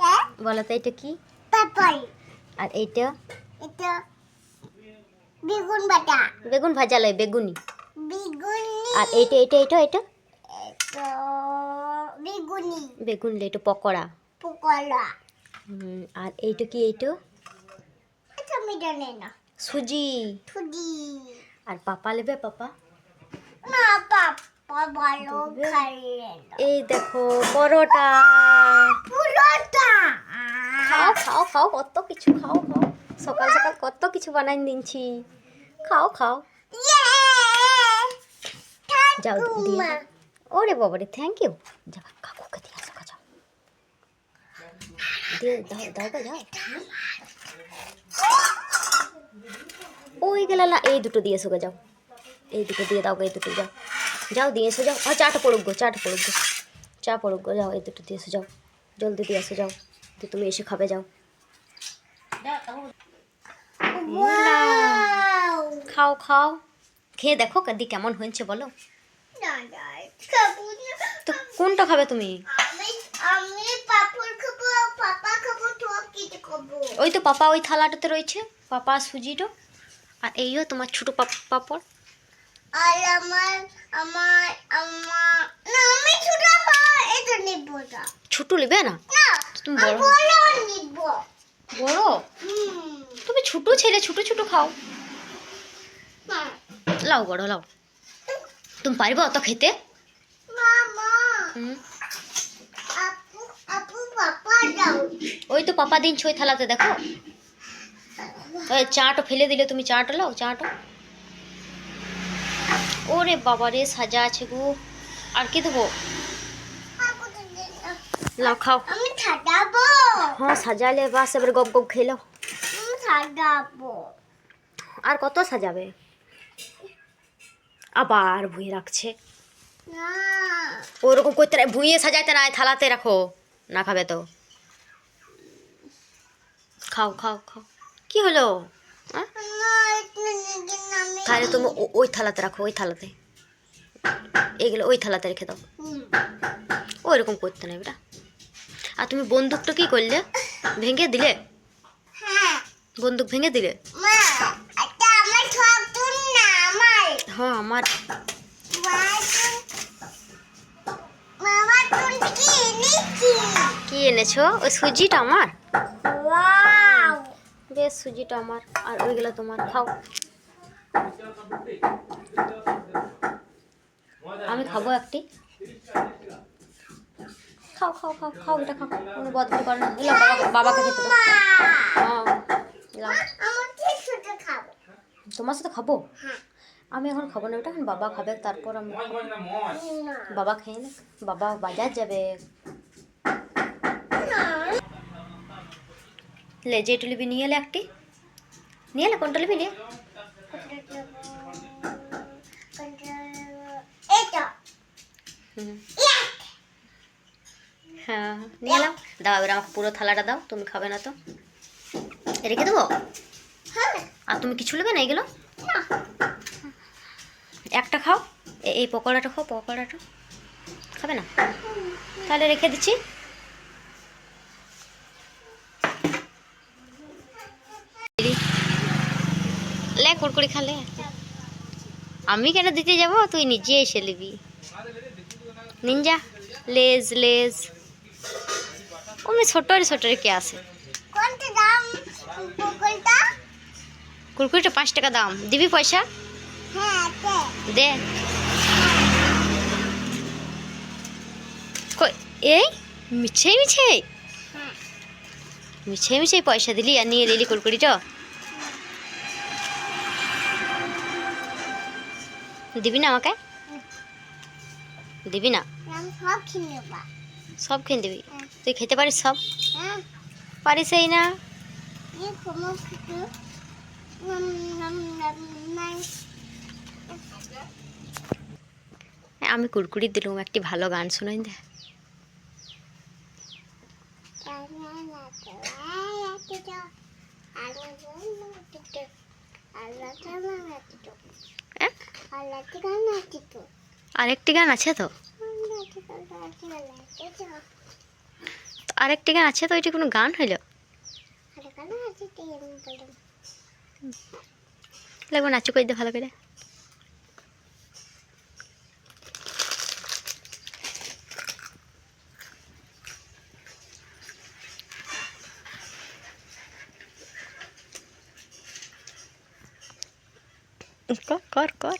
হ্যাঁ বলো তো এটা কি? পাপড় আর এইটা? এটা বেগুন বাটা বেগুন ভাজা লয় বেগুনি। বেগুনি। আর এইটা এইটা এইটা এটা এটা বেগুনি। বেগুন এটা পকোড়া। পকোড়া। আর এইটা কি এইটা? এটা আমি জানি না। সুজি। থুদি আর পাপা নেবে পাপা? না পাপা ভালো খাইলে এই দেখো পুরোটা। খাও খাও খাও কত কিছু খাও খাও। সকাল সকাল কত কিছু বানাই দিচ্ছি খাও খাও। যাও দিয়ে। ওরে বাবারে থ্যাংক ইউ যা কাকুকে দিয়ে আসো যাও। দিয়ে দাও দাও যাও। ওই গেলা না এই দুটো দিয়ে এসো যাও। এই দুটো দিয়ে দাও এই দুটো যাও। যাও দিয়ে এসো যাও। আর চাটা পড়ুক গো চাট পড়ুক গো। চা পড়ুক গো যাও এই দুটো দিয়ে এসো যাও। জলদি দিয়ে আসো যাও। দিয়ে তুমি এসে খাবে যাও। খাও খাও। খেয়ে দেখো কাদি কেমন হয়েছে বলো। তো কোনটা খাবে তুমি? ওই তো পাপা ওই থালাটাতে রয়েছে পাপা সুজিটা আর এইও তোমার ছোটো পাপ- পাপড়। আর আমার আমার আমার না আমি ছোট এটা নিব না ছোটো নেবে না? না। তুমি বড়। বড়? তুমি ছোটো ছেলে, ছোটো ছোটো খাও। লাও বড়, লাও। তুমি পারবে অত খেতে? ওই তো পাপা দিন ছই থালাতে, দেখো। ওই চাটা ফেলে দিলে তুমি চাটা লাও, চাটা। ওরে বাবা রে সাজা আছে গো। আর কি দেবো। লাও খাও আমি ছাড়াবো হ্যাঁ সাজালে বাস এবারে গপ গপ খেয়ে লাও আমি ছাড়াবো আর কত সাজাবে? আবার ভুঁয়ে রাখছে। ওরকম করতে নাই ভুঁয়ে সাজাইতে নাই থালাতে রাখো। না খাবে তো। খাও খাও খাও। কি হলো? হ্যাঁ? না তাহলে তুমি ওই থালাতে রাখো ওই থালাতে। এগুলো ওই থালাতে রেখে দাও। ওইরকম করতে নাই বেটা। আর তুমি বন্দুকটা কি করলে? ভেঙে দিলে? হ্যাঁ। বন্দুক ভেঙে দিলে? হ্যাঁ আমার। কি এনেছো? ওই সুজিটা আমার? বেশ সুজিটা আমার। আর ওইগুলো তোমার। খাও। আমি খাব একটি। খাও খাও খাও খাও এটা খাও। কোনো বদল করে না। এলাও বাবা বাবাকে খেতে দাও। হ্যাঁ তোমার সাথে খাব? হ্যাঁ। আমি এখন খাব না ওটা এখন বাবা খাবে তারপর আমি না বাবা খেয়ে না। বাবা বাজার যাবে। লে যেটু লিবি নিয়ে এলে একটি। নিয়ে এলে কোনটা লিবি নিয়ে? এটা। হুম। হ্যাঁ নিয়ে এলাম। দাও এবার আমাকে পুরো থালাটা দাও তুমি খাবে না তো। রেখে দেবো? হ্যাঁ। আর তুমি কিছু নেবে না এগুলো? একটা খাও। এই পকোড়াটা খাও পকোড়াটা। খাবে না? তাহলে রেখে দিচ্ছি। লে কুড়কুড়ি খালে আমি কেন দিতে যাব? তুই নিজে এসে নিবি। নিনজা লেজ লেজ। ওমে ছোটরে ছোটরে কে আছে? কোনটা দাম? পকলটা কুরকুরিটা পাঁচ টাকা দাম। দিবি পয়সা? হ্যাঁ দে। কই এই? মিছে মিছে মিছে মিছে পয়সা দিলি আর নিয়ে নিলি কুরকুরিটা দিবি না আমাকে? দিবি না? আমি সব খেয়ে দিবি তুই খেতে পারিস সব? হ্যাঁ। পারিস এই না? আমি কুরকুরি দিলুম একটি ভালো গান শোনাই দে। হ্যাঁ? আরেকটি গান আছে তো? তো আরেকটি গান আছে তো ওইটি কোনো গান হইল লাগবে নাচু করে দে ভালো করে। কর কর কর।